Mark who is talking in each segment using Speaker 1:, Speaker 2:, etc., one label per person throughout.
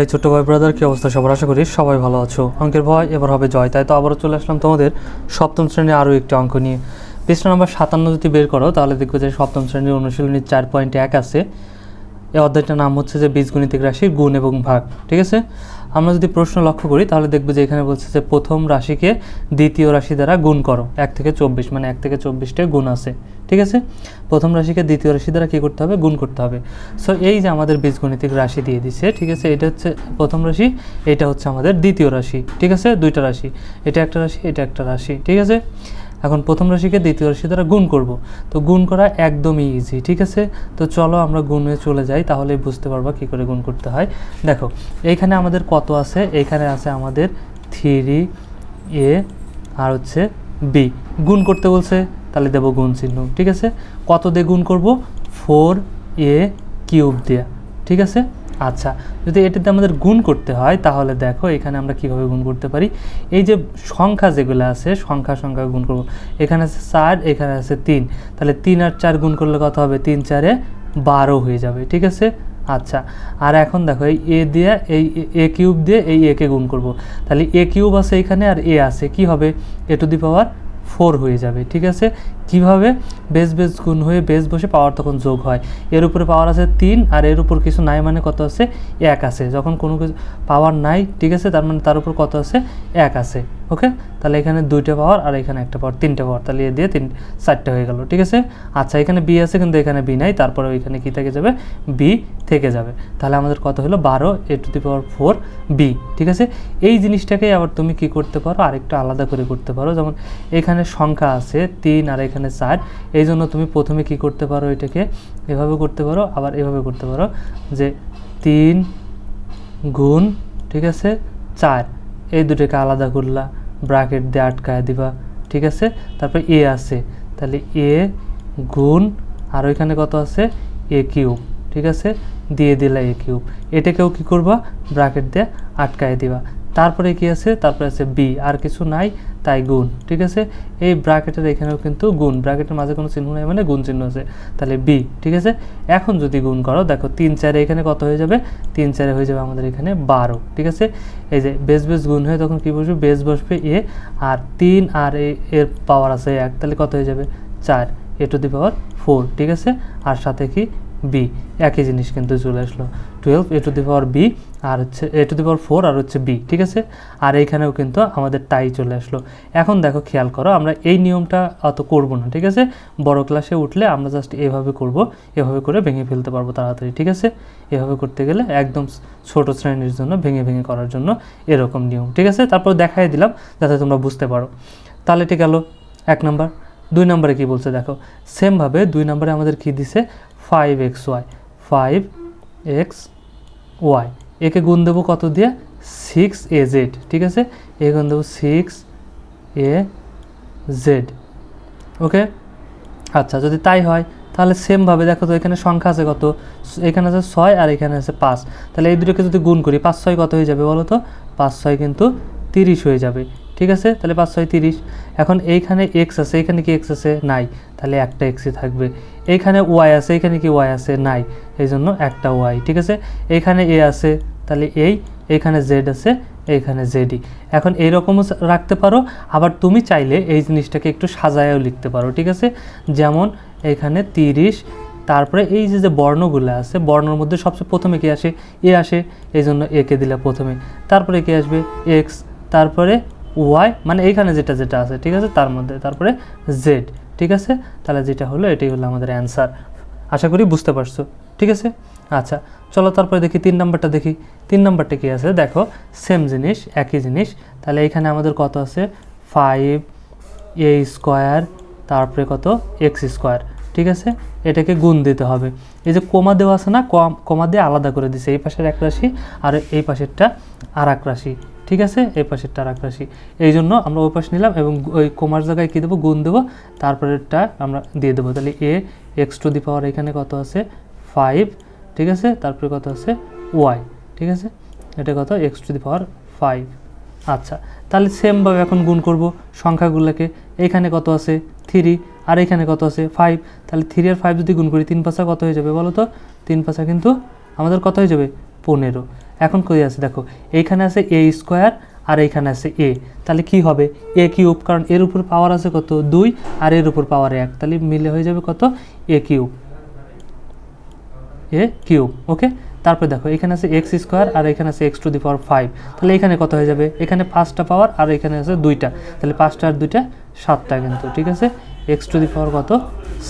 Speaker 1: এই ছোট্ট ভাই ব্রাদার কি অবস্থা সবার? আশা করি সবাই ভালো আছো। অঙ্কের ভয়, এবার হবে জয়। তাই তো আবারও চলে আসলাম তোমাদের সপ্তম শ্রেণির আরও একটি অঙ্ক নিয়ে। পৃষ্ঠা নাম্বার সাতান্ন যদি বের করো, তাহলে দেখবে যে সপ্তম শ্রেণির অনুশীলনীর চার পয়েন্ট এক আছে। এই অধ্যায়টার নাম হচ্ছে যে বীজগণিতিক রাশির গুণ এবং ভাগ, ঠিক আছে? আমরা যদি প্রশ্ন লক্ষ্য করি, তাহলে দেখবে যে এখানে বলছে যে প্রথম রাশিকে দ্বিতীয় রাশি দ্বারা গুণ করো। এক থেকে চব্বিশ মানে এক থেকে চব্বিশটা গুণ আছে। ঠিক আছে? প্রথম রাশিকে দ্বিতীয় রাশি দ্বারা কী করতে হবে? গুণ করতে হবে। সো এই যে আমাদের বীজগণিতিক রাশি দিয়ে দিচ্ছে ঠিক আছে? এটা হচ্ছে প্রথম রাশি, এটা হচ্ছে আমাদের দ্বিতীয় রাশি, ঠিক আছে? দুইটা রাশি, এটা একটা রাশি, এটা একটা রাশি, ঠিক আছে? এখন প্রথম রাশিকে দ্বিতীয় রাশি দ্বারা গুণ করব। তো গুণ করা একদমই ইজি ঠিক আছে? তো চলো আমরা গুণে চলে যাই, তাহলেই বুঝতে পারবা কী করে গুণ করতে হয়। দেখো, এইখানে আমাদের কত আছে? এইখানে আছে আমাদের থ্রি এ আর হচ্ছে বি গুণ করতে বলছে? তাহলে দেবো গুণ চিহ্ন। ঠিক আছে? কত দিয়ে গুণ করব? ফোর এ কিউব দেয়া। ঠিক আছে? আচ্ছা যদি এটাতে আমাদের গুণ করতে হয়, তাহলে দেখো এখানে আমরা কীভাবে গুণ করতে পারি। এই যে সংখ্যা যেগুলো আছে, সংখ্যা সংখ্যা গুণ করব। এখানে আছে চার, এখানে আছে তিন। তাহলে তিন আর চার গুণ করলে কত হবে? তিন চারে বারো হয়ে যাবে। ঠিক আছে? আচ্ছা আর এখন দেখো এই এ দিয়ে, এই এ কিউব দিয়ে এই একে গুণ করব। তাহলে এ কিউব আছে এখানে আর এ আছে। কি হবে? এ টু দি পাওয়ার ফোর হয়ে যাবে ঠিক আছে? কীভাবে? বেস বেস গুণ হয়ে বেস বসে পাওয়ার তখন যোগ হয়। এর উপরে পাওয়ার আছে তিন, আর এর উপর কিছু নাই মানে কত আছে? এক আছে। যখন কোনো কিছু পাওয়ার নাই, ঠিক আছে, তার মানে তার উপর কত আছে? এক আছে। ওকে তাহলে এখানে দুইটা পাওয়ার আর এখানে একটা পাওয়ার তিনটা পাওয়ার তাহলে এ দিয়ে তিন, চারটে হয়ে গেল, ঠিক আছে? আচ্ছা এখানে বি আছে, কিন্তু এখানে বি নাই। তারপরে ওইখানে কি থেকে যাবে? বি থেকে যাবে। তাহলে আমাদের কত হলো? বারো, A to the power four B ঠিক আছে? এই জিনিসটাকেই আবার তুমি কি করতে পারো? আরেকটু আলাদা করে করতে পারো। যেমন এখানে সংখ্যা আছে তিন, আর এখানে চার এই জন্য তুমি প্রথমে কি করতে পারো এটাকে এভাবে করতে পারো, আবার এভাবে করতে পারো, যে তিন গুণ, ঠিক আছে, চার, এই দুটোকে আলাদা করলা ব্রাকেট দিয়ে আটকায় দিবা, ঠিক আছে, তারপর এ আছে, তাহলে এ গুণ, আর ওইখানে কত আছে এ কিউব ঠিক আছে, দিয়ে দিলা এ কিউব এটাকেও কি করবা ব্রাকেট দিয়ে আটকায় দিবা, তারপরে কি আছে, তারপরে আছে বি আর কিছু নাই তাই গুণ, ঠিক আছে? এই ব্রাকেটের এখানেও কিন্তু গুণ ব্রাকেটের মাঝে কোনো চিহ্ন নেই মানে গুণ চিহ্ন আছে। তাহলে বি ঠিক আছে? এখন যদি গুণ করো, দেখো তিন চারে এখানে কত হয়ে যাবে? তিন চারে হয়ে যাবে আমাদের এখানে বারো, ঠিক আছে? এই যে বেস বেস গুণ হয়ে তখন কী বসবে? বেস বসবে এ, আর তিন আর এর পাওয়ার আছে এক, তাহলে কত হয়ে যাবে? চার, এ টু দি পাওয়ার ফোর ঠিক আছে? আর সাথে কি? বি একই জিনিস কিন্তু চলে আসলো। Twelve A to the power B আর হচ্ছে A to the power four আর হচ্ছে বি ঠিক আছে? আর এইখানেও কিন্তু আমাদের টাই চলে আসলো। এখন দেখো, খেয়াল করো, আমরা এই নিয়মটা অত করব না, ঠিক আছে? বড় ক্লাসে উঠলে আমরা জাস্ট এভাবে করব, এভাবে করে ভেঙে ফেলতে পারব তাড়াতাড়ি, ঠিক আছে? এভাবে করতে গেলে একদম ছোট শ্রেণির জন্য, ভেঙে ভেঙে করার জন্য এরকম নিয়ম, ঠিক আছে? তারপর দেখাই দিলাম, যাতে তোমরা বুঝতে পারো। তাহলে ঠিক গেল এক নাম্বার। দুই নম্বরে কি বলছে দেখো? সেমভাবে দুই নম্বরে আমাদের কি দিছে? Five X Y five X Y. একে গুণ দেবো কত দিয়ে? সিক্স এ জেড ঠিক আছে? এ গুণ দেবো সিক্স এ জেড ওকে আচ্ছা যদি তাই হয়, তাহলে সেমভাবে দেখো তো এখানে সংখ্যা আছে কত? এখানে আছে ছয় আর এখানে আছে পাঁচ। তাহলে এই দুটোকে যদি গুণ করি, পাঁচ ছয় কত হয়ে যাবে বলো তো? পাঁচ ছয় কিন্তু তিরিশ হয়ে যাবে। ঠিক আছে? তাহলে পাঁচ ছয় তিরিশ। এখন এইখানে এক্স আছে, এখানে কি এক্স আছে? নাই। তাহলে একটা এক্সই থাকবে। এইখানে ওয়াই আছে, এখানে কি ওয়াই আছে? নাই। এই জন্য একটা ওয়াই ঠিক আছে? এইখানে এ আছে, তাহলে এই। এইখানে জেড আছে এইখানে জেডি এখন এইরকমও রাখতে পারো। আবার তুমি চাইলে এই জিনিসটাকে একটু সাজায়ও লিখতে পারো, ঠিক আছে? যেমন এখানে তিরিশ, তারপরে এই যে যে বর্ণগুলো আছে, বর্ণর মধ্যে সবচেয়ে প্রথমে কি আসে? এ আসে এই জন্য একে দিলে প্রথমে। তারপরে কি আসবে? এক্স তারপরে ওয়াই মানে এইখানে যেটা যেটা আছে, ঠিক আছে? তার মধ্যে, তারপরে জেড ঠিক আছে? তাহলে যেটা হলো, এটাই হলো আমাদের অ্যান্সার আশা করি বুঝতে পারছ। ঠিক আছে? আচ্ছা চলো তারপরে দেখি তিন নাম্বারটা দেখি। তিন নাম্বারটা কী আছে? দেখো সেম জিনিস, একই জিনিস। তাহলে এখানে আমাদের কত আছে? ফাইভ এ স্কোয়ার তারপরে কত? এক্স স্কোয়ার ঠিক আছে? এটাকে গুণ দিতে হবে। এই যে কোমা দেওয়া আছে না, কম দিয়ে আলাদা করে দিছে। এই পাশের এক রাশি আর এই পাশেরটা আর এক রাশি। ঠিক আছে? এই পাশেরটা আর এক রাশি এই জন্য আমরা ওই পাশে নিলাম এবং ওই কোমার জায়গায় কী দেবো? গুণ দেবো। তারপরেরটা আমরা দিয়ে দেবো। তাহলে এ এক্স টু দি পাওয়ার এখানে কত আছে? ফাইভ ঠিক আছে? তারপরে কত আছে? ওয়াই ঠিক আছে? এটা কত? X to the power five আচ্ছা তাহলে সেমভাবে এখন গুণ করব সংখ্যাগুলোকে। এইখানে কত আছে? থ্রি আর এখানে কত আছে? ফাইভ তাহলে থ্রি আর ফাইভ যদি গুণ করি, তিন পাঁচা কত হয়ে যাবে বলো তো? তিন পাঁচা কিন্তু আমাদের কত হয়ে যাবে? পনেরো। এখন কই আছে? দেখো, এইখানে আছে এ স্কোয়ার আর এইখানে আছে এ তাহলে কি হবে? এ কিউব কারণ এর উপর পাওয়ার আছে কত? দুই, আর এর উপর পাওয়ার এক। তাহলে মিলে হয়ে যাবে কত? এ কিউব এ কিউব ওকে তারপরে দেখো, এখানে আছে এক্স স্কোয়ার আর এখানে আছে X to the power five তাহলে এখানে কত হয়ে যাবে? এখানে পাঁচটা পাওয়ার আর এখানে আছে দুইটা। তাহলে পাঁচটা আর দুইটা সাতটা কিন্তু, ঠিক আছে? এক্স টু দি পাওয়ার কত?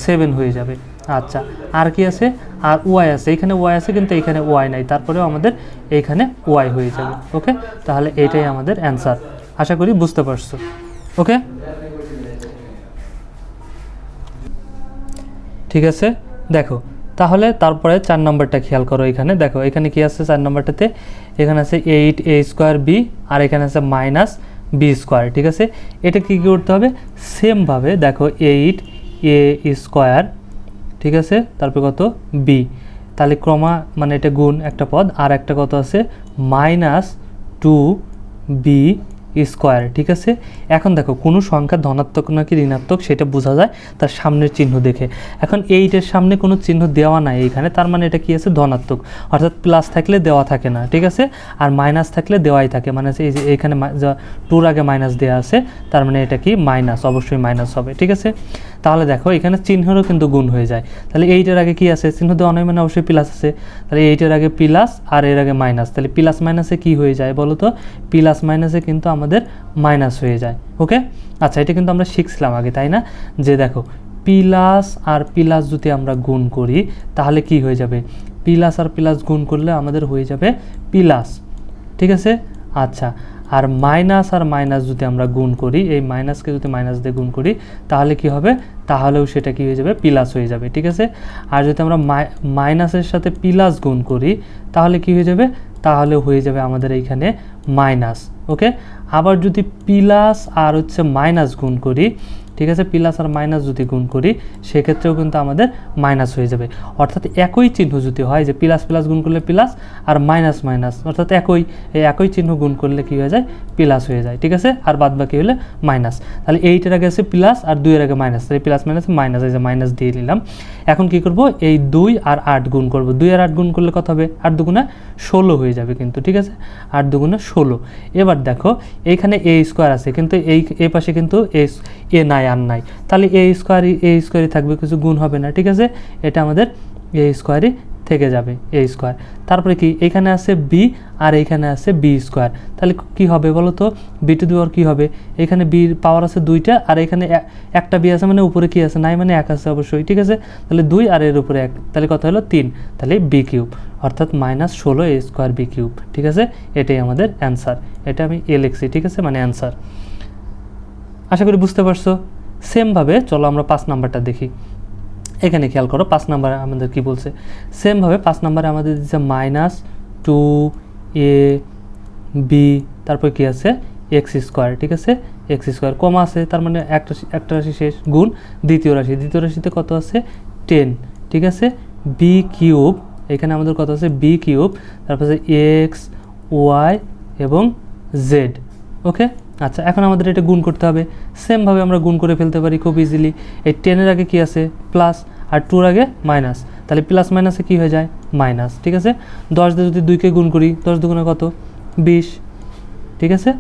Speaker 1: সেভেন হয়ে যাবে। আচ্ছা আর কি আছে? আর ওয়াই আছে। এখানে ওয়াই আছে, কিন্তু এখানে ওয়াই নাই। তারপরেও আমাদের এইখানে ওয়াই হয়ে যাবে, ওকে? তাহলে এইটাই আমাদের অ্যান্সার। আশা করি বুঝতে পারছ, ওকে? ঠিক আছে? দেখো, তাহলে তারপরে চার নম্বরটা খেয়াল করো এখানে। দেখো, এখানে কি আছে চার নম্বরটাতে? এখানে আছে এইট এ স্কোয়ার বি, আর এখানে আছে মাইনাস বি স্কোয়ার, ঠিক আছে? এটা কি কি করতে হবে? সেমভাবে দেখো, এইট এ স্কোয়ার ঠিক আছে? তারপর কত? বি তাহলে ক্রমা মানে এটা গুণ একটা পদ, আর একটা কত আছে? মাইনাস টু বি স্কোয়ার, ঠিক আছে? এখন দেখো, কোনো সংখ্যা ধনাত্মক নাকি ঋণাত্মক সেটা বোঝা যায় তার সামনের চিহ্ন দেখে। এখন এইটের সামনে কোনো চিহ্ন দেওয়া নাই এখানে, তার মানে এটা কি আছে? ধনাত্মক। অর্থাৎ প্লাস থাকলে দেওয়া থাকে না, ঠিক আছে? আর মাইনাস থাকলে দেওয়াই থাকে। মানে এই যে এখানে টুর আগে মাইনাস দেওয়া আছে, তার মানে এটা কি? মাইনাস অবশ্যই মাইনাস হবে, ঠিক আছে? তাহলে দেখো, এখানে চিহ্নেরও কিন্তু গুণ হয়ে যায়। তাহলে এইটার আগে কি আছে? চিহ্ন দেওয়া নয় মানে অবশ্যই প্লাস আছে। তাহলে এইটার আগে প্লাস আর এর আগে মাইনাস তাহলে প্লাস মাইনাসে কি হয়ে যায় বলো তো? প্লাস মাইনাসে কিন্তু আমাদের মাইনাস হয়ে যায়। ওকে আচ্ছা এটা কিন্তু আমরা শিখছিলাম আগে, তাই না? যে দেখো প্লাস আর প্লাস যদি আমরা গুণ করি, তাহলে কি হয়ে যাবে? প্লাস আর প্লাস গুণ করলে আমাদের হয়ে যাবে প্লাস ঠিক আছে? আচ্ছা আর মাইনাস আর মাইনাস যদি আমরা গুণ করি, এই মাইনাসকে যদি মাইনাস দিয়ে গুণ করি, তাহলে কি হবে? তাহলেও সেটা কি হয়ে যাবে? প্লাস হয়ে যাবে, ঠিক আছে? আর যদি আমরা মাইনাসের সাথে প্লাস গুণ করি, তাহলে কি হয়ে যাবে? তাহলে হয়ে যাবে আমাদের এইখানে মাইনাস ওকে আবার যদি প্লাস আর হচ্ছে মাইনাস গুণ করি ঠিক আছে? প্লাস আর মাইনাস যদি গুণ করি, সেক্ষেত্রেও কিন্তু আমাদের মাইনাস হয়ে যাবে। অর্থাৎ একই চিহ্ন যদি হয়, যে প্লাস প্লাস গুণ করলে প্লাস আর মাইনাস মাইনাস, অর্থাৎ একই একই চিহ্ন গুণ করলে কী হয়ে যায়? প্লাস হয়ে যায়, ঠিক আছে? আর বাদ বাকি হলে মাইনাস। তাহলে এইটার আগে আছে প্লাস আর দুইয়ের আগে মাইনাস। তাহলে প্লাস মাইনাস মাইনাস, এই যে মাইনাস দিয়ে নিলাম এখন কি করব? এই দুই আর আট গুণ করব। দুই আর আট গুণ করলে কত হবে? আট দুগুণে ষোলো হয়ে যাবে কিন্তু, ঠিক আছে? আট দুগুণে ষোলো। এবার দেখো, এইখানে এ স্কোয়ার আছে, কিন্তু এই এই পাশে কিন্তু এ এ নাই আর নাই। তাহলে এ স্কোয়ারই এ স্কোয়ারই থাকবে, কিছু গুণ হবে না, ঠিক আছে? এটা আমাদের এ স্কোয়ারই থেকে যাবে এ স্কোয়ার তারপরে কি? এখানে আছে বি আর এইখানে আছে বি স্কোয়ার তাহলে কি হবে বলো তো? বি টু দিওয়ার কী হবে? এখানে বির পাওয়ার আছে দুইটা, আর এখানে একটা বি আছে মানে উপরে কি আছে? নাই মানে এক আছে অবশ্যই, ঠিক আছে? তাহলে দুই আর এর উপরে এক, তাহলে কত হলো? তিন। তাহলে বি কিউব অর্থাৎ মাইনাস ষোলো এ স্কোয়ার বি কিউব ঠিক আছে? এটাই আমাদের অ্যান্সার এটা আমি এ লিখছি, ঠিক আছে? মানে অ্যান্সার আশা করি বুঝতে পারছ। সেমভাবে চলো আমরা পাঁচ নাম্বারটা দেখি। এখানে খেয়াল করো, পাঁচ নাম্বারে আমাদের কি বলছে? সেমভাবে পাঁচ নাম্বারে আমাদের দিচ্ছে মাইনাস টু এ বি তারপর কি আছে? এক্স স্কোয়ার ঠিক আছে? এক্স স্কোয়ার কম আছে, তার মানে একটা একটা রাশি শেষ গুণ দ্বিতীয় রাশি। দ্বিতীয় রাশিতে কত আছে? টেন ঠিক আছে? বি কিউব এখানে আমাদের কত আছে? বি কিউব তারপর আছে এক্স ওয়াই এবং জেড ওকে আচ্ছা এখন আমাদের এটা গুণ করতে হবে। সেমভাবে আমরা গুণ করে ফেলতে পারি খুব ইজিলি এই টেনের আগে কি আছে? প্লাস আর টুর আগে মাইনাস তাহলে প্লাস মাইনাসে কি হয়ে যায়? মাইনাস ঠিক আছে? দশ দিয়ে যদি দুইকে গুণ করি, দশ দুগুণে কত? বিশ, ঠিক আছে?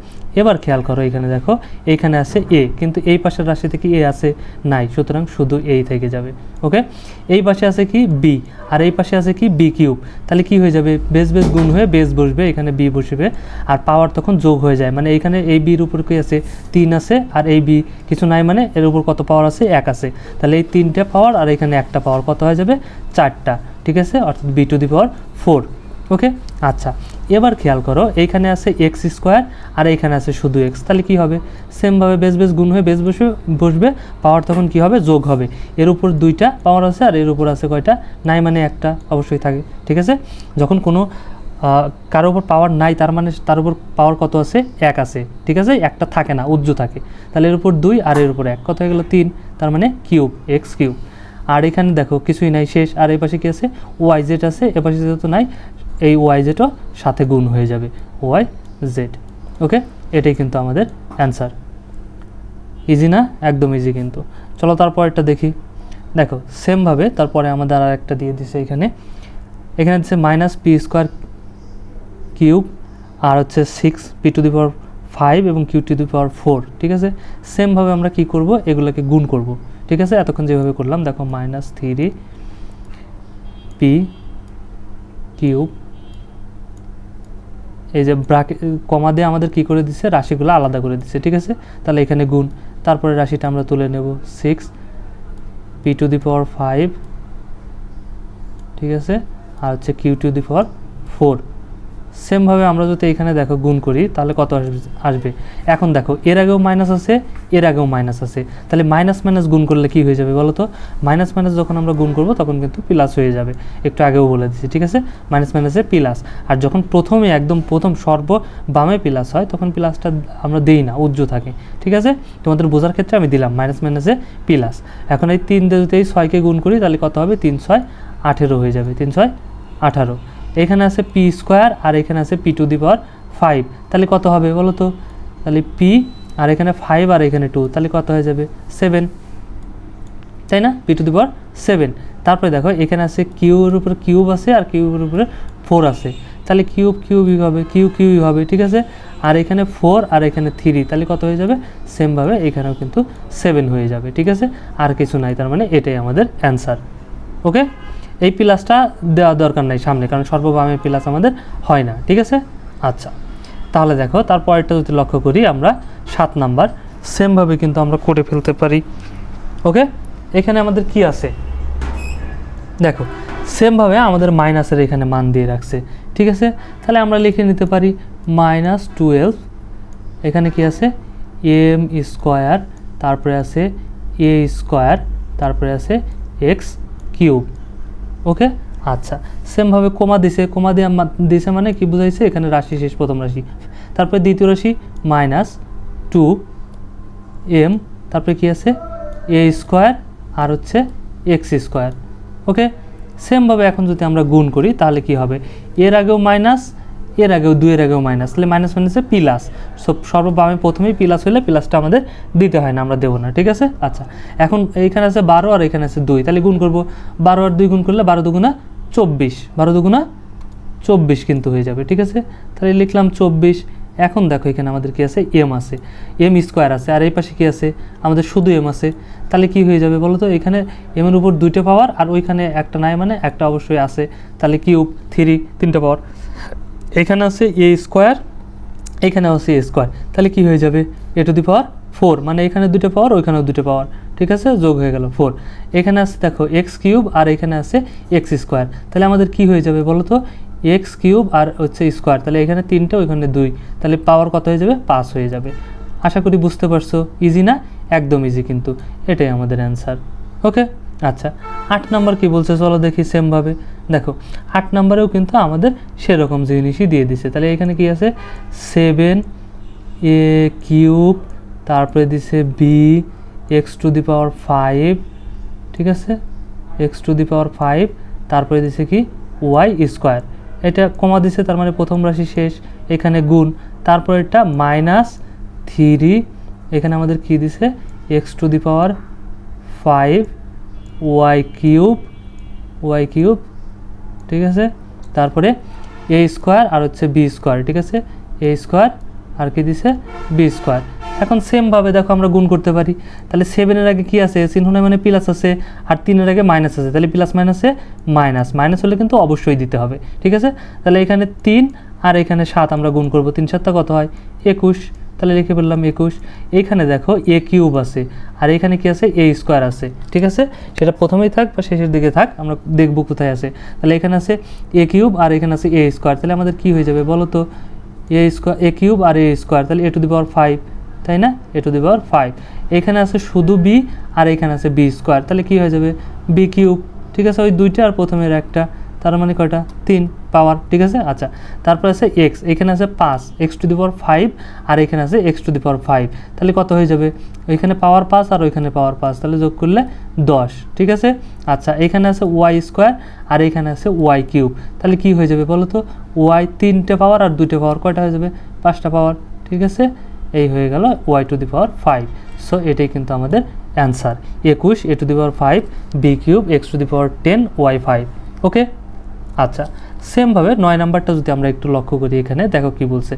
Speaker 1: এবার খেয়াল করো, এখানে দেখো এইখানে আছে এ কিন্তু এই পাশের রাশিতে কি এ আছে? নাই, সুতরাং শুধু এই থেকে যাবে ওকে এই পাশে আছে কি বি আর এই পাশে আছে কি বি কিউব, তাহলে কি হয়ে যাবে? বেস বেস গুণ হয়ে বেস বসবে, এখানে বি বসবে, আর পাওয়ার তখন যোগ হয়ে যায় মানে এখানে এই বির উপর কি আছে? তিন আছে, আর এই বি কিছু নাই মানে এর উপর কত পাওয়ার আছে? এক আছে, তাহলে এই তিনটা পাওয়ার, আর এখানে একটা পাওয়ার কত হয়ে যাবে? চারটা, ঠিক আছে? অর্থাৎ B to the power four okay আচ্ছা এবার খেয়াল করো, এইখানে আছে এক্স স্কোয়ার আর এইখানে আছে শুধু এক্স তাহলে কী হবে? সেমভাবে বেশ বেশ গুণ হয়ে বেশ বসে, বসবে পাওয়ার তখন কি হবে? যোগ হবে। এর উপর দুইটা পাওয়ার আছে আর এর উপর আছে কয়টা? নাই মানে একটা, অবশ্যই থাকে, ঠিক আছে? যখন কোনো কারোর উপর পাওয়ার নাই, তার মানে তার উপর পাওয়ার কত আছে? এক আছে, ঠিক আছে? একটা থাকে না উজ্জ থাকে। তাহলে এর উপর দুই আর এর উপর এক, কত হয়ে গেলো? তিন, তার মানে কিউব এক্স কিউব আর এখানে দেখো, কিছুই নাই, শেষ। আর এই পাশে কী আছে? ওয়াই জেড আছে, এ পাশে যেহেতু নাই এই ওয়াই জেডও সাথে গুণ হয়ে যাবে ওয়াই জেড ওকে এটাই কিন্তু আমাদের অ্যান্সার ইজি না? একদম ইজি কিন্তু। চলো তারপর একটা দেখি দেখো সেমভাবে তারপরে আমাদের আর একটা দিয়ে দিছে এখানে। এখানে দিচ্ছে মাইনাস পি স্কোয়ার কিউব আর হচ্ছে six P to the power five এবং Q to the power four ঠিক আছে? সেমভাবে আমরা কি করব? এগুলোকে গুণ করব, ঠিক আছে? এতক্ষণ যেভাবে করলাম, দেখো মাইনাস থ্রি পি কিউব এই যে ব্রাকে কমা দিয়ে আমাদের কি করে দিচ্ছে রাশিগুলো আলাদা করে দিচ্ছে ঠিক আছে? তাহলে এখানে গুণ, তারপরে রাশিটা আমরা তুলে নেব six P to the power five ঠিক আছে? আর হচ্ছে Q to the power four সেমভাবে আমরা যদি এখানে দেখো গুণ করি, তাহলে কত আসবে? এখন দেখো, এর আগেও মাইনাস আছে, এর আগেও মাইনাস আছে। তাহলে মাইনাস মাইনাস গুণ করলে কি হয়ে যাবে বলো তো? মাইনাস মাইনাস যখন আমরা গুণ করব, তখন কিন্তু প্লাস হয়ে যাবে। একটু আগেও বলে দিচ্ছি ঠিক আছে? মাইনাস মাইনাসে প্লাস আর যখন প্রথমে একদম প্রথম সর্ব বামে প্লাস হয়, তখন প্লাসটা আমরা দেই না, উজ্জ্ব থাকে। ঠিক আছে? তোমাদের বোঝার ক্ষেত্রে আমি দিলাম মাইনাস মাইনাসে প্লাস এখন এই তিন দিয়ে যদি এই ছয়কে গুণ করি, তাহলে কত হবে? তিন ছয় আঠেরো হয়ে যাবে। তিন ছয় আঠারো। এখানে আছে পি স্কোয়ার আর এখানে আছে P to the power five তাহলে কত হবে বলো তো? তাহলে পি আর এখানে ফাইভ আর এখানে টু তাহলে কত হয়ে যাবে? সেভেন তাই না? P to the power seven তারপরে দেখো, এখানে আছে কিউর উপরে কিউব আছে আর কিউবের উপরে ফোর আছে। তাহলে কিউব কিউবই হবে কিউ কিউই হবে, ঠিক আছে? আর এখানে ফোর আর এখানে থ্রি তাহলে কত হয়ে যাবে? সেমভাবে এখানেও কিন্তু সেভেন হয়ে যাবে, ঠিক আছে? আর কিছু নাই, তার মানে এটাই আমাদের অ্যান্সার ওকে এই প্লাসটা দেওয়া দরকার নাই সামনে, কারণ সর্ববামে প্লাস আমাদের হয় না, ঠিক আছে? আচ্ছা তাহলে দেখো, তারপরেরটা যদি লক্ষ্য করি আমরা, সাত নাম্বার, সেমভাবে কিন্তু আমরা করে ফেলতে পারি, ওকে? এখানে আমাদের কি আছে? দেখো, সেমভাবে আমাদের মাইনাসের এখানে মান দিয়ে রাখছে, ঠিক আছে? তাহলে আমরা লিখে নিতে পারি মাইনাস টুয়েলভ, এখানে কি আছে? এম স্কোয়ার, তারপরে আছে এ স্কোয়ার, তারপরে আছে এক্স কিউব ওকে আচ্ছা সেমভাবে কোমা দিছে কোমা দিয়ে দিছে মানে কি বুঝাইছে? এখানে রাশি শেষ, প্রথম রাশি। তারপরে দ্বিতীয় রাশি মাইনাস টু এম তারপরে কি আছে? এ স্কোয়ার আর হচ্ছে এক্স স্কোয়ার ওকে সেমভাবে এখন যদি আমরা গুণ করি, তাহলে কি হবে? এর আগেও মাইনাস এর আগেও, দুইয়ের আগেও মাইনাস তাহলে মাইনাস মাইনাসে প্লাস সব সর্ববামে প্রথমেই প্লাস হলে প্লাসটা আমাদের দিতে হয় না, আমরা দেবো না, ঠিক আছে? আচ্ছা এখন এইখানে আছে বারো আর এখানে আছে দুই, তাহলে গুণ করব। বারো আর দুই গুণ করলে বারো দুগুণা চব্বিশ, বারো দুগুণা চব্বিশ কিন্তু হয়ে যাবে, ঠিক আছে? তাহলে লিখলাম চব্বিশ, এখন দেখো এখানে আমাদের কি আছে? এম আছে। এম স্কোয়ার আছে, আর এই পাশে কি আছে? আমাদের শুধু এম আছে। তাহলে কি হয়ে যাবে বলো তো এখানে এমের উপর দুইটা পাওয়ার আর ওইখানে একটা নাই মানে একটা অবশ্যই আছে। তাহলে কিউব থ্রি তিনটা পাওয়ার এখানে আছে এ স্কোয়ার এখানে আছে এ স্কোয়ার তাহলে কি হয়ে যাবে? এ টু দি পাওয়ার ফোর মানে এখানে দুটো পাওয়ার ওইখানেও দুটো পাওয়ার ঠিক আছে? যোগ হয়ে গেল ফোর এখানে আছে, দেখো এক্স কিউব আর এখানে আছে এক্স স্কোয়ার তাহলে আমাদের কি হয়ে যাবে বলো তো? এক্স কিউব আর হচ্ছে স্কোয়ার তাহলে এখানে তিনটে, ওইখানে দুই। তাহলে পাওয়ার কত হয়ে যাবে? পাঁচ হয়ে যাবে। আশা করি বুঝতে পারছ। ইজি না? একদম ইজি কিন্তু। এটাই আমাদের অ্যান্সার ওকে আচ্ছা আট নাম্বার কি বলছে? চলো দেখি সেমভাবে দেখো, আট নাম্বারেও কিন্তু আমাদের সেরকম জিনিসই দিয়ে দিছে। তাহলে এখানে কি আছে? সেভেন এ কিউব তারপরে দিছে B X to the power five ঠিক আছে? X to the power five তারপরে দিছে কি? ওয়াই স্কোয়ার এটা কমা দিছে, তার মানে প্রথম রাশি শেষ, এখানে গুণ। তারপর এটা মাইনাস থ্রি এখানে আমাদের কি দিছে? X to the power five Y cube Y cube ঠিক আছে? তারপরে এ স্কোয়ার আর হচ্ছে বি স্কোয়ার ঠিক আছে? এ স্কোয়ার আর কি দিছে? বি স্কোয়ার এখন সেমভাবে দেখো আমরা গুণ করতে পারি। তাহলে সেভেনের আগে কি আছে? চিহ্ন মানে প্লাস আছে, আর তিনের আগে মাইনাস আছে। তাহলে প্লাস মাইনাসে মাইনাস মাইনাস হলে কিন্তু অবশ্যই দিতে হবে, ঠিক আছে? তাহলে এখানে তিন আর এখানে সাত আমরা গুণ করব। তিন সাতটা কত হয়? একুশ। তাহলে লিখে বললাম একুশ। এইখানে দেখো এ কিউব আছে, আর এখানে কি আছে? এ স্কোয়ার আছে, ঠিক আছে? সেটা প্রথমেই থাক বা শেষের দিকে থাক, আমরা দেখব কোথায় আছে। তাহলে এখানে আছে এ কিউব আর এখানে আছে এ স্কোয়ার। তাহলে আমাদের কি হয়ে যাবে বলো তো? এ স্কোয়ার, এ কিউব আর এ স্কোয়ার, তাহলে A to the power five, তাই না? A to the power five. এখানে আছে শুধু বি আর এখানে আছে বি স্কোয়ার। তাহলে কি হয়ে যাবে? বি কিউব, ঠিক আছে? ওই দুইটা আর প্রথমের একটা। তার মানে কয়টা? তিন পাওয়ার ঠিক আছে? আচ্ছা তারপর আছে এক্স এখানে আছে পাঁচ X to the power five আর এখানে আছে X to the power five তাহলে কত হয়ে যাবে? ওইখানে পাওয়ার পাঁচ আর ওইখানে পাওয়ার পাঁচ, তাহলে যোগ করলে দশ, ঠিক আছে? আচ্ছা এখানে আছে ওয়াই স্কোয়ার আর এখানে আছে ওয়াই কিউব তাহলে কি হয়ে যাবে বলো তো ওয়াই তিনটে পাওয়ার আর দুইটা পাওয়ার কয়টা হয়ে যাবে? পাঁচটা পাওয়ার ঠিক আছে? এই হয়ে গেল Y to the power five so এটাই কিন্তু আমাদের অ্যান্সার একুশ A to the power five B cube X to the power ten Y five okay আচ্ছা সেমভাবে নয় নাম্বারটা যদি আমরা একটু লক্ষ্য করি এখানে, দেখো কি বলছে।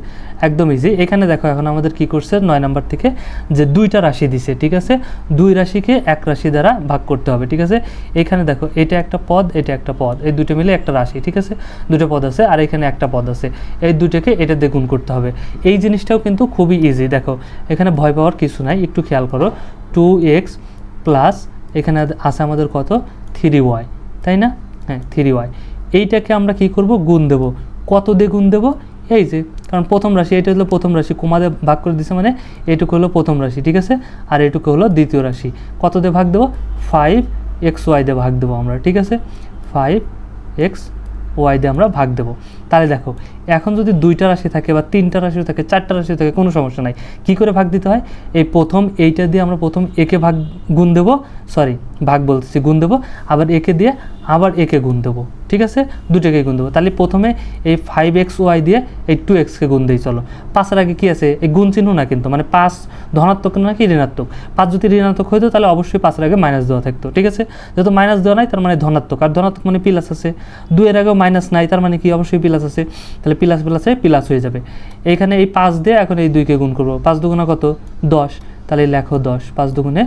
Speaker 1: একদম ইজি এখানে দেখো এখন আমাদের কি করছে, নয় নাম্বার থেকে যে দুইটা রাশি দিছে, ঠিক আছে? দুই রাশিকে এক রাশি দ্বারা ভাগ করতে হবে, ঠিক আছে? এখানে দেখো, এটা একটা পদ, এটা একটা পদ। এই দুটো মিলে একটা রাশি, ঠিক আছে? দুটো পদ আছে আর এখানে একটা পদ আছে। এই দুটোকে এটা দিয়ে গুণ করতে হবে। এই জিনিসটাও কিন্তু খুবই ইজি দেখো, এখানে ভয় পাওয়ার কিছু নাই। একটু খেয়াল করো টু এক্স প্লাস এখানে আছে আমাদের কত? থ্রি ওয়াই তাই না? হ্যাঁ থ্রি ওয়াই এইটাকে আমরা কি করব? গুণ দেব। কত দিয়ে গুণ দেব? এই যে, কারণ প্রথম রাশি এটা হলো প্রথম রাশি। কোমাদের ভাগ করে দিছে মানে এইটুকু হলো প্রথম রাশি, ঠিক আছে? আর এইটুকু হলো দ্বিতীয় রাশি। কত দিয়ে ভাগ দেবো? ফাইভ এক্স ওয়াই দিয়ে ভাগ দেবো আমরা, ঠিক আছে? ফাইভ এক্স ওয়াই দিয়ে আমরা ভাগ দেবো। তাহলে দেখো, এখন যদি দুইটা রাশি থাকে বা তিনটা রাশি থাকে, চারটা রাশি থাকে, কোনো সমস্যা নাই। কি করে ভাগ দিতে হয়? এই প্রথম এইটা দিয়ে আমরা প্রথম একে ভাগ, গুণ দেবো। সরি ভাগ বলতেছি, গুণ দেবো। আবার একে দিয়ে আবার একে গুণ দেবো। ঠিক আছে? দুটোকে গুণ দেবো। তাহলে প্রথমে এই ফাইভ এক্স ওয়াই দিয়ে এই টু এক্সকে গুণ দিই, চলো। পাঁচের আগে কী আছে? এই গুণ চিহ্ন না কিন্তু মানে পাঁচ ধনাত্মক নাকি ঋণাত্মক? পাঁচ যদি ঋণাত্মক হইতো তাহলে অবশ্যই পাঁচের আগে মাইনাস দেওয়া থাকতো, ঠিক আছে? যেহেতু মাইনাস দেওয়া নাই, তার মানে ধনাত্মক। আর ধনাত্মক মানে প্লাস আছে। দুইয়ের আগেও মাইনাস নাই, তার মানে কি? অবশ্যই প্লাস আছে। তাহলে প্লাস প্লাসে প্লাস হয়ে যাবে। এখানে এই পাঁচ দিয়ে এখন এই দুইকে গুণ করব। পাঁচ দুগুণা কত? দশ। তাহলে লেখো দশ। পাঁচ দুগুণে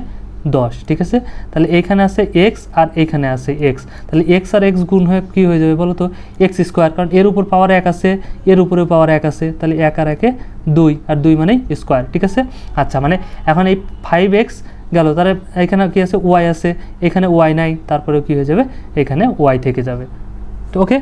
Speaker 1: দশ, ঠিক আছে? তাহলে এইখানে আছে এক্স আর এইখানে আছে এক্স তাহলে এক্স আর এক্স গুণ হয়ে কী হয়ে যাবে বলো তো এক্স স্কোয়ার কারণ এর উপর পাওয়ার এক আছে, এর উপরে পাওয়ার এক আছে, তাহলে এক আর একে দুই, আর দুই মানেই স্কোয়ার ঠিক আছে? আচ্ছা মানে এখন এই ফাইভ এক্স গেল, তাহলে এখানে কী আছে? ওয়াই আছে, এখানে ওয়াই নাই তারপরে কী হয়ে যাবে? এখানে ওয়াই থেকে যাবে। তো ওকে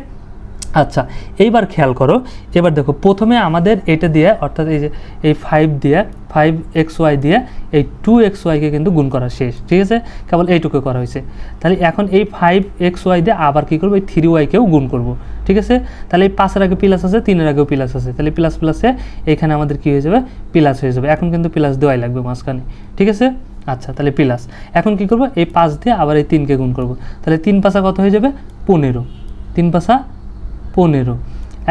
Speaker 1: আচ্ছা এইবার খেয়াল করো। এবার দেখো, প্রথমে আমাদের এটা দিয়ে, অর্থাৎ এই যে, এই ফাইভ দিয়ে ফাইভ এক্স ওয়াই দিয়ে, এই টু এক্স ওয়াইকে কিন্তু গুণ করা শেষ। ঠিক আছে? কেবল এইটুকু করা হয়েছে। তাহলে এখন এই ফাইভ এক্স ওয়াই দিয়ে আবার কী করব? এই থ্রি ওয়াইকেও গুণ করব। ঠিক আছে? তাহলে এই পাঁচের আগে প্লাস আছে, তিনের আগেও প্লাস আছে। তাহলে প্লাস প্লাসে এখানে আমাদের কী হয়ে যাবে? প্লাস হয়ে যাবে। এখন কিন্তু প্লাস দেওয়াই লাগবে মাঝখানে। ঠিক আছে? আচ্ছা তাহলে প্লাস এখন কি করব? এই পাঁচ দিয়ে আবার এই তিনকে গুণ করব। তাহলে তিন পাশা কত হয়ে যাবে? পনেরো। তিন পাশা পনেরো।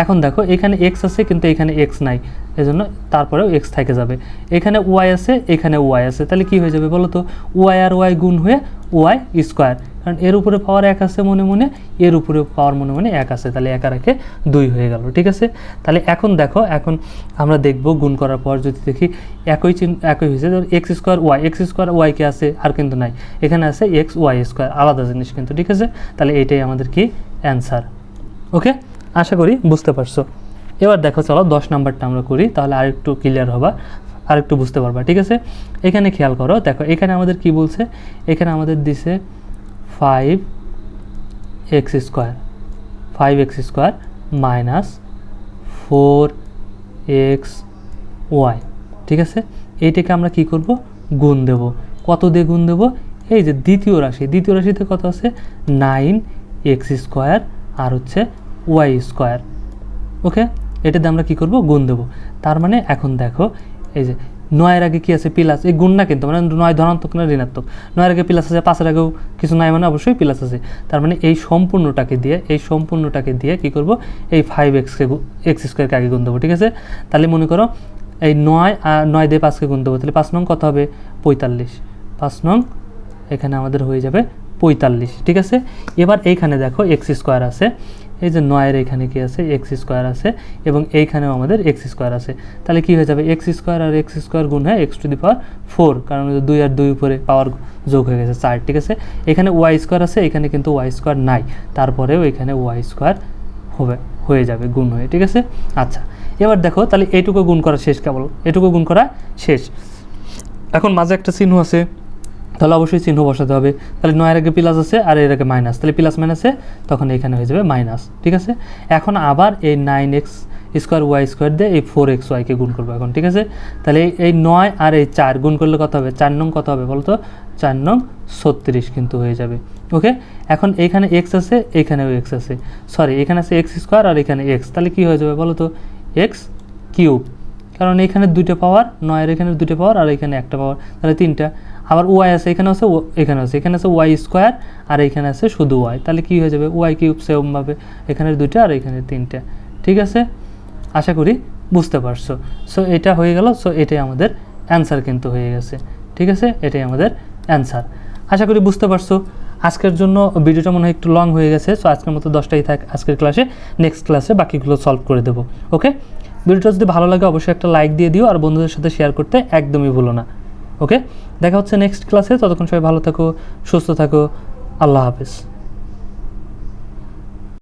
Speaker 1: এখন দেখো, এখানে এক্স আছে কিন্তু এখানে এক্স নাই। এজন্য তারপরেও এক্স থেকে যাবে। এখানে ওয়াই আছে, এখানে ওয়াই আছে। তাহলে কি হয়ে যাবে বলো তো ওয়াই আর ওয়াই গুণ হয়ে ওয়াই স্কোয়ার কারণ এর উপরে পাওয়ার এক আছে মনে মনে, এর উপরে পাওয়ার মনে মনে এক আছে। তাহলে একা রেখে দুই হয়ে গেল, ঠিক আছে? তাহলে এখন দেখো, এখন আমরা দেখব গুণ করার পর যদি দেখি একই চিহ্ন, একই হয়েছে ধর X square Y X square Y কে আছে আর কিন্তু নাই। এখানে আছে এক্স ওয়াই স্কোয়ার আলাদা জিনিস কিন্তু, ঠিক আছে? তাহলে এইটাই আমাদের কি অ্যান্সার ওকে আশা করি বুঝতে পারছ। এবার দেখো, চলো দশ নাম্বারটা আমরা করি, তাহলে আরেকটু ক্লিয়ার হবা, আরেকটু বুঝতে পারবা, ঠিক আছে? এখানে খেয়াল করো, দেখো, এখানে আমাদের কি বলছে? এখানে আমাদের দিছে five X square five X square minus four X Y ঠিক আছে? এইটাকে আমরা কি করব? গুণ দেব। কত দিয়ে গুণ দেব? এই যে দ্বিতীয় রাশি, দ্বিতীয় রাশিতে কত আছে? নাইন এক্স স্কোয়ার আর হচ্ছে ওয়াই স্কোয়ার। ওকে? এটাতে আমরা কি করব? গুণ দেবো। তার মানে এখন দেখো, এই যে নয়ের আগে কি আছে? প্লাস এই গুণ কিন্তু মানে নয় ধনাত্মক না ঋণাত্মক? নয়ের আগে প্লাস আছে, পাঁচের আগেও কিছু নাই মানে অবশ্যই প্লাস আছে। তার মানে এই সম্পূর্ণটাকে দিয়ে, এই সম্পূর্ণটাকে দিয়ে কি করব? এই ফাইভ এক্সকে এক্স স্কোয়ারকে আগে গুণ দেবো, ঠিক আছে? তাহলে মনে করো, এই নয় আর নয় দিয়ে পাঁচকে গুণ দেবো, তাহলে পাঁচ নং কত হবে? পঁয়তাল্লিশ। পাঁচ নং এখানে আমাদের হয়ে যাবে পঁয়তাল্লিশ, ঠিক আছে? এবার এইখানে দেখো এক্স স্কোয়ার আছে। এই যে নয়ের এখানে কি আছে? এক্স স্কোয়ার আছে এবং এইখানেও আমাদের এক্স স্কোয়ার আছে। তাহলে কি হয়ে যাবে? এক্স স্কোয়ার আর এক্স স্কোয়ার গুণ হয় X to the power four, কারণ দুই আর দুই উপরে পাওয়ার যোগ হয়ে গেছে চার, ঠিক আছে? এখানে ওয়াই স্কোয়ার আছে, এখানে কিন্তু ওয়াই স্কোয়ার নাই। তারপরেও এখানে ওয়াই স্কোয়ার হবে, হয়ে যাবে, গুণ হয়ে, ঠিক আছে? আচ্ছা এবার দেখো, তাহলে এইটুকু গুণ করা শেষ কেবল? এটুকু গুণ করা শেষ। এখন মাঝে একটা চিহ্ন আছে। তাহলে অবশ্যই চিহ্ন বসাতে হবে। তাহলে নয়ের আগে প্লাস আছে আর এর আগে মাইনাস তাহলে প্লাস মাইনাসে তখন এখানে হয়ে যাবে মাইনাস ঠিক আছে? এখন আবার এই nine X square Y square দিয়ে এই ফোর এক্স ওয়াইকে গুণ করব এখন, ঠিক আছে? তাহলে এই- নয় আর এই চার গুণ করলে কত হবে? চার নং কত হবে বলতো? চার নং ছত্রিশ কিন্তু হয়ে যাবে ওকে এখন এইখানে এক্স আছে এইখানেও এক্স আছে। সরি এখানে আছে এক্স স্কোয়ার আর এখানে এক্স তাহলে কী হয়ে যাবে বলো তো এক্স কিউব কারণ এখানে দুইটা পাওয়ার নয়ের এখানে দুটো পাওয়ার আর এখানে একটা পাওয়ার তাহলে তিনটা। আবার ওয়াই আছে, এখানে আছে এখানে আছে এখানে আছে ওয়াই স্কোয়ার আর এখানে আছে শুধু ওয়াই তাহলে কি হয়ে যাবে? ওয়াই কিউব সেমভাবে এখানে দুইটা আর এখানে তিনটা। ঠিক আছে? আশা করি বুঝতে পারছ। সো এটা হয়ে গেল। সো এটাই আমাদের অ্যান্সার কিন্তু হয়ে গেছে। ঠিক আছে? এটাই আমাদের অ্যান্সার আশা করি বুঝতে পারছ। আজকের জন্য ভিডিওটা মনে হয় একটু লং হয়ে গেছে। সো আজকের মতো দশটাই থাক আজকের ক্লাসে নেক্সট ক্লাসে বাকিগুলো সলভ করে দেবো। ওকে ভিডিওটা যদি ভালো লাগে, অবশ্যই একটা লাইক দিয়ে দিও আর বন্ধুদের সাথে শেয়ার করতে একদমই ভুলো না। ওকে দেখা হচ্ছে নেক্সট ক্লাসে ততক্ষণ সবাই ভালো থাকো, সুস্থ থাকো। আল্লাহ হাফেজ।